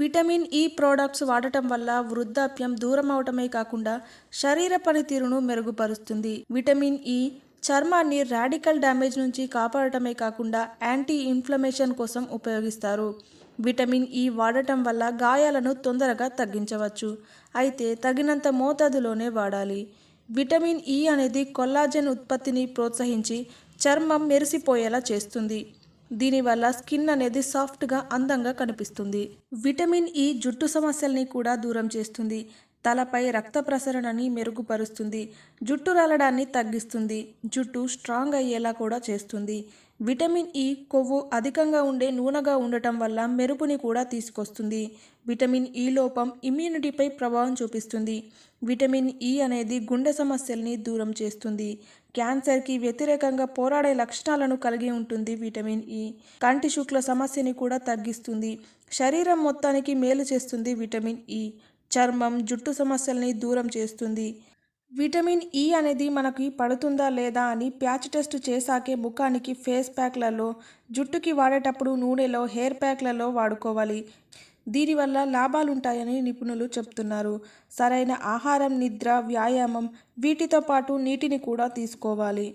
Vitamin E products వాడటం వల్ల వృద్ధాప్యం దూరం అవటమే కాకుండా శరీర పనితీరును మెరుగుపరుస్తుంది. విటమిన్ ఈ చర్మాన్ని రాడికల్ డ్యామేజ్ నుంచి కాపాడటమే కాకుండా యాంటీ ఇన్ఫ్లమేషన్ కోసం ఉపయోగిస్తారు. విటమిన్ ఈ వాడటం వల్ల గాయాలను తొందరగా తగ్గించవచ్చు. అయితే తగినంత మోతాదులోనే వాడాలి. విటమిన్ ఈ అనేది కొల్లాజెన్ ఉత్పత్తిని ప్రోత్సహించి చర్మం మెరిసిపోయేలా చేస్తుంది. దీనివల్ల స్కిన్ అనేది సాఫ్ట్గా అందంగా కనిపిస్తుంది. విటమిన్ ఈ జుట్టు సమస్యల్ని కూడా దూరం చేస్తుంది. తలపై రక్త ప్రసరణని మెరుగుపరుస్తుంది. జుట్టు రాలడాన్ని తగ్గిస్తుంది. జుట్టు స్ట్రాంగ్ అయ్యేలా కూడా చేస్తుంది. విటమిన్ ఈ కొవ్వు అధికంగా ఉండే నూనెగా ఉండటం వల్ల మెరుపుని కూడా తీసుకొస్తుంది. విటమిన్ ఈ లోపం ఇమ్యూనిటీపై ప్రభావం చూపిస్తుంది. విటమిన్ ఈ అనేది గుండె సమస్యల్ని దూరం చేస్తుంది. క్యాన్సర్కి వ్యతిరేకంగా పోరాడే లక్షణాలను కలిగి ఉంటుంది విటమిన్ ఈ. కంటి శుక్ల సమస్యని కూడా తగ్గిస్తుంది. శరీరం మొత్తానికి మేలు చేస్తుంది విటమిన్ ఈ. చర్మం జుట్టు సమస్యల్ని దూరం చేస్తుంది. విటమిన్ ఈ అనేది మనకి పడుతుందా లేదా అని ప్యాచ్ టెస్ట్ చేశాకే ముఖానికి ఫేస్ ప్యాక్లలో జుట్టుకి వాడేటప్పుడు నూనెలో హెయిర్ ప్యాక్లలో వాడుకోవాలి. దీనివల్ల లాభాలుంటాయని నిపుణులు చెప్తున్నారు. సరైన ఆహారం నిద్ర వ్యాయామం వీటితో పాటు నీటిని కూడా తీసుకోవాలి.